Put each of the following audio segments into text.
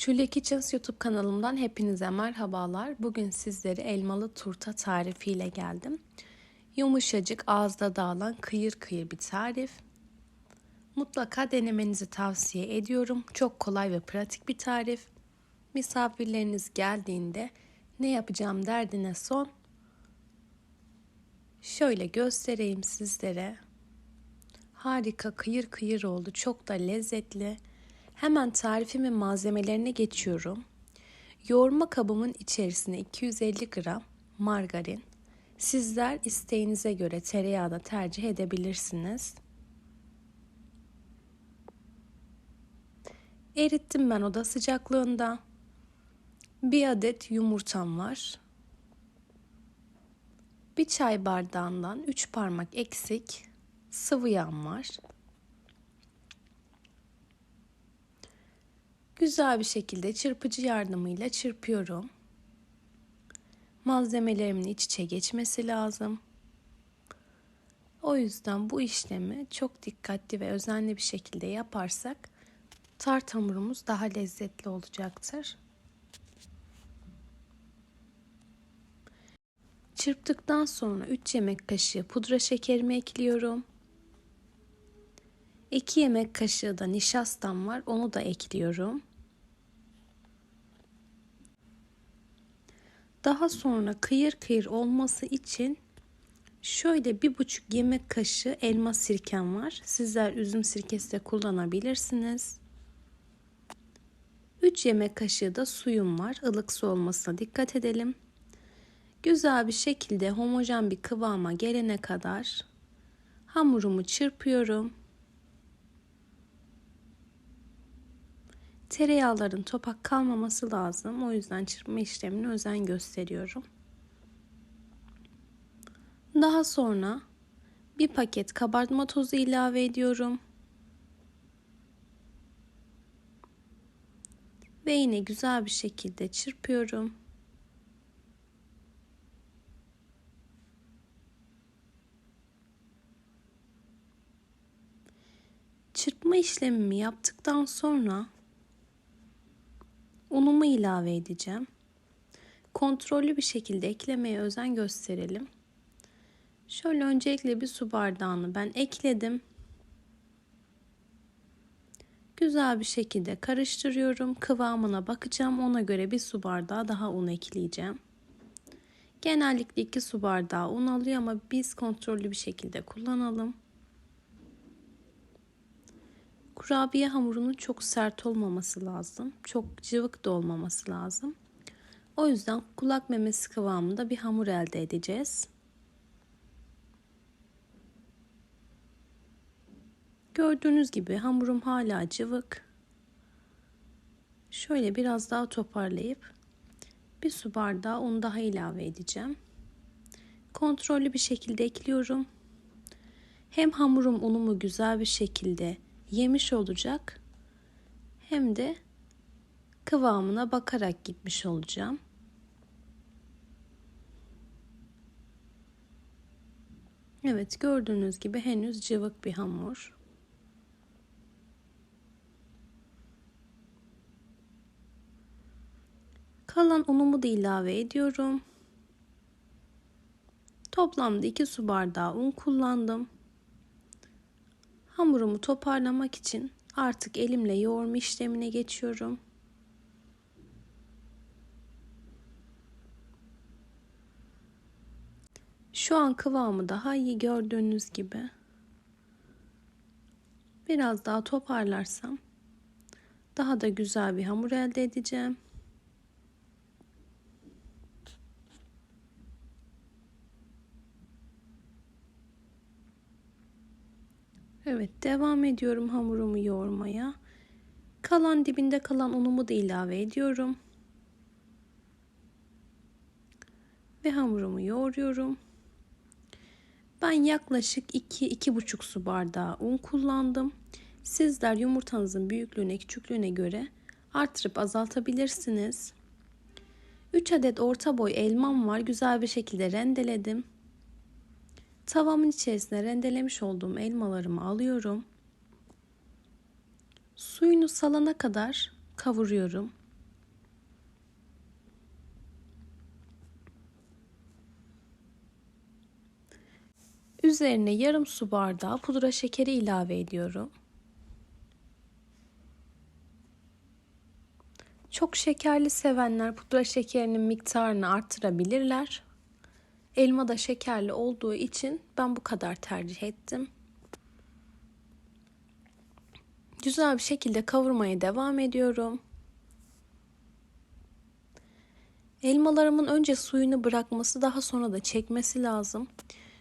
Şule Kitchens YouTube kanalımdan hepinize merhabalar. Bugün sizlere elmalı turta tarifiyle geldim. Yumuşacık, ağızda dağılan kıyır kıyır bir tarif. Mutlaka denemenizi tavsiye ediyorum. Çok kolay ve pratik bir tarif. Misafirleriniz geldiğinde ne yapacağım derdine son. Şöyle göstereyim sizlere. Harika kıyır kıyır oldu. Çok da lezzetli. Hemen tarifimin malzemelerine geçiyorum. Yoğurma kabımın içerisine 250 gram margarin. Sizler isteğinize göre tereyağı da tercih edebilirsiniz. Erittim ben oda sıcaklığında. Bir adet yumurtam var. Bir çay bardağından 3 parmak eksik sıvı yağım var. Güzel bir şekilde çırpıcı yardımıyla çırpıyorum. Malzemelerimin iç içe geçmesi lazım. O yüzden bu işlemi çok dikkatli ve özenli bir şekilde yaparsak tart hamurumuz daha lezzetli olacaktır. Çırptıktan sonra 3 yemek kaşığı pudra şekerimi ekliyorum. 2 yemek kaşığı da nişastam var. Onu da ekliyorum. Daha sonra kıyır kıyır olması için şöyle bir buçuk yemek kaşığı elma sirkem var. Sizler üzüm sirkesi de kullanabilirsiniz. 3 yemek kaşığı da suyum var. Ilık su olmasına dikkat edelim. Güzel bir şekilde homojen bir kıvama gelene kadar hamurumu çırpıyorum. Tereyağların topak kalmaması lazım. O yüzden çırpma işlemine özen gösteriyorum. Daha sonra bir paket kabartma tozu ilave ediyorum. Ve yine güzel bir şekilde çırpıyorum. Çırpma işlemimi yaptıktan sonra unumu ilave edeceğim. Kontrollü bir şekilde eklemeye özen gösterelim. Şöyle öncelikle bir su bardağını ben ekledim. Güzel bir şekilde karıştırıyorum. Kıvamına bakacağım. Ona göre bir su bardağı daha un ekleyeceğim. Genellikle iki su bardağı un alıyor ama biz kontrollü bir şekilde kullanalım. Kurabiye hamurunun çok sert olmaması lazım. Çok cıvık da olmaması lazım. O yüzden kulak memesi kıvamında bir hamur elde edeceğiz. Gördüğünüz gibi hamurum hala cıvık. Şöyle biraz daha toparlayıp bir su bardağı un daha ilave edeceğim. Kontrollü bir şekilde ekliyorum. Hem hamurum unumu güzel bir şekilde yemiş olacak hem de kıvamına bakarak gitmiş olacağım. Evet gördüğünüz gibi henüz cıvık bir hamur. Kalan unumu da ilave ediyorum. Toplamda 2 su bardağı un kullandım. Hamurumu toparlamak için artık elimle yoğurma işlemine geçiyorum. Şu an kıvamı daha iyi gördüğünüz gibi. Biraz daha toparlarsam daha da güzel bir hamur elde edeceğim. Evet devam ediyorum hamurumu yoğurmaya. Kalan dibinde kalan unumu da ilave ediyorum. Ve hamurumu yoğuruyorum. Ben yaklaşık 2-2,5 su bardağı un kullandım. Sizler yumurtanızın büyüklüğüne, küçüklüğüne göre artırıp azaltabilirsiniz. 3 adet orta boy elmam var. Güzel bir şekilde rendeledim. Tavamın içerisine rendelemiş olduğum elmalarımı alıyorum. Suyunu salana kadar kavuruyorum. Üzerine yarım su bardağı pudra şekeri ilave ediyorum. Çok şekerli sevenler pudra şekerinin miktarını arttırabilirler. Elma da şekerli olduğu için ben bu kadar tercih ettim. Güzel bir şekilde kavurmaya devam ediyorum. Elmalarımın önce suyunu bırakması daha sonra da çekmesi lazım.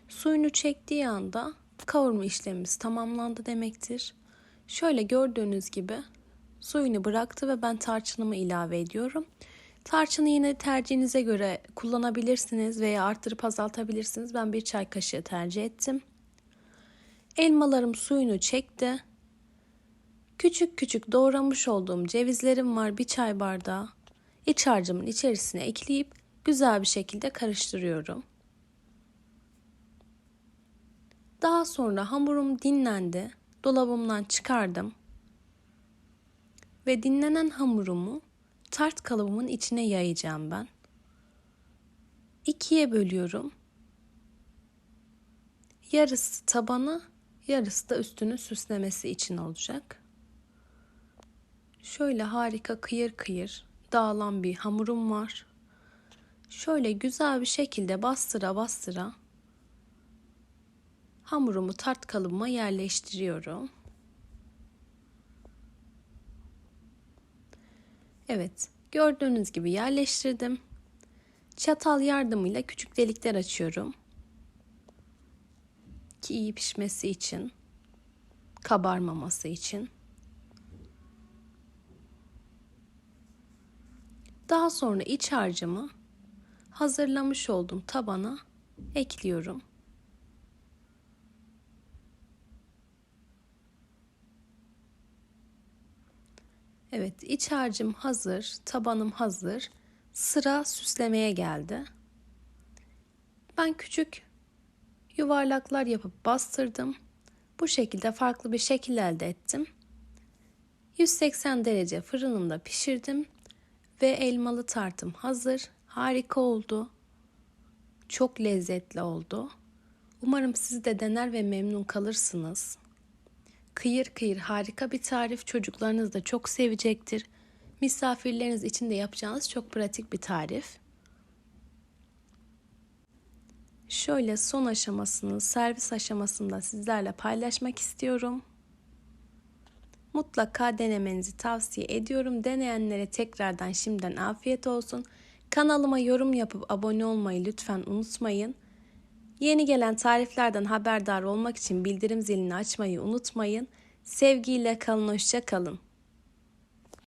Suyunu çektiği anda kavurma işlemimiz tamamlandı demektir. Şöyle gördüğünüz gibi suyunu bıraktı ve ben tarçınımı ilave ediyorum. Tarçını yine tercihinize göre kullanabilirsiniz veya arttırıp azaltabilirsiniz. Ben bir çay kaşığı tercih ettim. Elmalarım suyunu çekti. Küçük küçük doğramış olduğum cevizlerim var bir çay bardağı. İç harcımın içerisine ekleyip güzel bir şekilde karıştırıyorum. Daha sonra hamurum dinlendi. Dolabımdan çıkardım. Ve dinlenen hamurumu tart kalıbımın içine yayacağım ben. İkiye bölüyorum. Yarısı tabana, yarısı da üstünü süslemesi için olacak. Şöyle harika kıyır kıyır dağılan bir hamurum var. Şöyle güzel bir şekilde bastıra bastıra hamurumu tart kalıbıma yerleştiriyorum. Evet, gördüğünüz gibi yerleştirdim. Çatal yardımıyla küçük delikler açıyorum. Ki iyi pişmesi için, kabarmaması için. Daha sonra iç harcımı hazırlamış olduğum tabana ekliyorum. Evet, iç harcım hazır, tabanım hazır. Sıra süslemeye geldi. Ben küçük yuvarlaklar yapıp bastırdım. Bu şekilde farklı bir şekil elde ettim. 180 derece fırınımda pişirdim ve elmalı tartım hazır. Harika oldu. Çok lezzetli oldu. Umarım siz de dener ve memnun kalırsınız. Kıyır kıyır harika bir tarif. Çocuklarınız da çok sevecektir. Misafirleriniz için de yapacağınız çok pratik bir tarif. Şöyle son aşamasını, servis aşamasında sizlerle paylaşmak istiyorum. Mutlaka denemenizi tavsiye ediyorum. Deneyenlere tekrardan şimdiden afiyet olsun. Kanalıma yorum yapıp abone olmayı lütfen unutmayın. Yeni gelen tariflerden haberdar olmak için bildirim zilini açmayı unutmayın. Sevgiyle kalın, hoşça kalın.